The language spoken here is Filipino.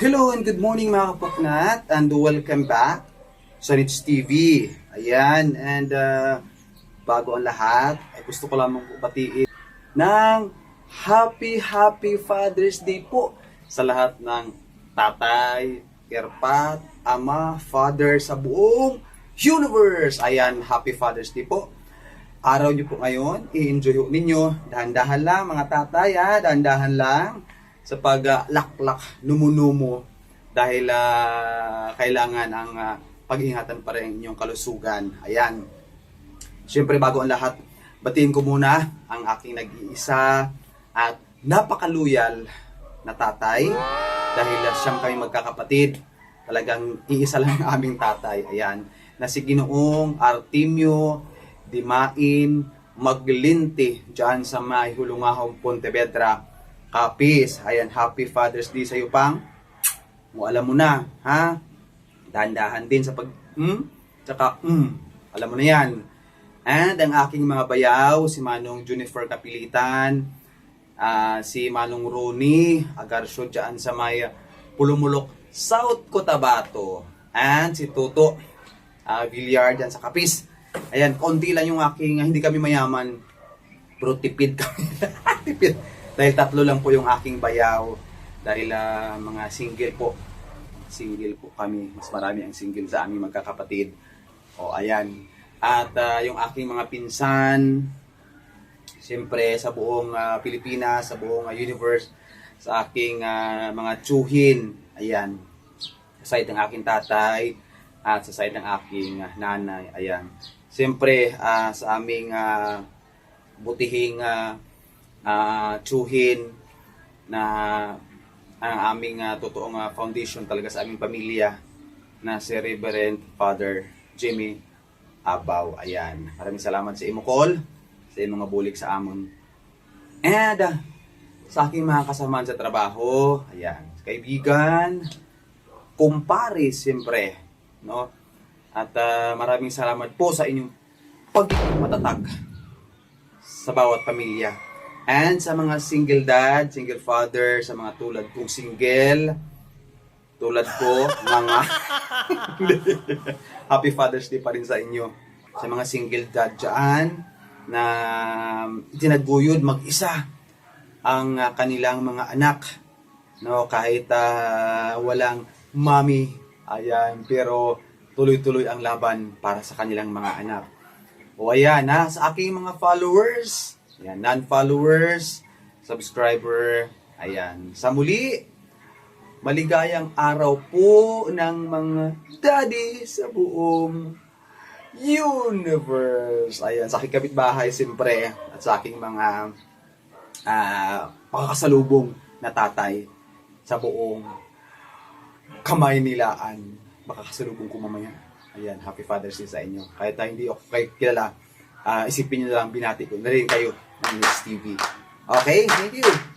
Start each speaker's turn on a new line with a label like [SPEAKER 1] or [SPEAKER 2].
[SPEAKER 1] Hello and good morning mga kapuknat and welcome back sa Nits TV. Ayan, and uh, bago ang lahat, ay gusto ko lamang batiin ng Happy Happy Father's Day po sa lahat ng tatay, erpat, ama, father sa buong universe. Ayan, Happy Father's Day po. Araw niyo po ngayon, i-enjoy ninyo. Dahan-dahan lang mga tatay, ha? dahan-dahan lang sa pag-laklak, numunumo dahil ah, kailangan ang ah, pag-ingatan pa rin inyong kalusugan. Ayan. Siyempre bago ang lahat, batiin ko muna ang aking nag-iisa at napakaluyal na tatay dahil ah, siyang kami magkakapatid. Talagang iisa lang ang aming tatay. Ayan. Na si Ginoong Artemio Dimain Maglinti dyan sa may Hulungahong Pontevedra, Capiz. Ayan, happy Father's Day sa iyo, Pang. Mo alam mo na, ha? Dahan-dahan din sa pag, hmm? Tsaka, hmm. Alam mo na yan. And ang aking mga bayaw, si Manong Junifer Kapilitan, ah, si Manong Rooney, Agarsyo dyan sa may Pulumulok, South Cotabato. And si Tuto uh, Villar dyan sa Kapis. Ayan, konti lang yung aking, ah, hindi kami mayaman, pero tipid kami. tipid. Dahil tatlo lang po yung aking bayaw. Dahil ah, mga single po. Single po kami. Mas marami ang single sa aming magkakapatid. O, ayan. At ah, yung aking mga pinsan, siyempre sa buong ah, Pilipinas, sa buong ah, universe, sa aking ah, mga tsuhin. Ayan. Sa side ng aking tatay at sa side ng aking ah, nanay. Ayan. Siyempre ah, sa aming ah, butihing ah, ah, tsuhin na ang aming ah, totoong ah, foundation talaga sa aming pamilya na si Reverend Father Jimmy Abaw. Ayan. Maraming salamat sa imo call, sa imong bulik sa amon. And ah, sa aking mga kasamaan sa trabaho, ayan, kaibigan, kumpare, siyempre, no? At ah, maraming salamat po sa inyong pagiging matatag sa bawat pamilya. And sa mga single dad, single father, sa mga tulad kong single, tulad ko, mga Happy Father's Day pa rin sa inyo. Sa mga single dad dyan, na tinaguyod mag-isa ang ah, kanilang mga anak. No, kahit ah, walang mommy, ayan, pero tuloy-tuloy ang laban para sa kanilang mga anak. O ayan, ha, sa aking mga followers, ayan, non-followers, subscriber, ayan. Sa muli, maligayang araw po ng mga daddy sa buong universe. Ayan, sa aking kapitbahay, siyempre, at sa aking mga ah makakasalubong na tatay sa buong kamay nilaan. Makakasalubong ko mamaya. Ayan, Happy Father's Day sa inyo. Kahit na hindi ako kilala, ah, isipin nyo na lang binati ko na kayo ng News TV. Okay, thank you.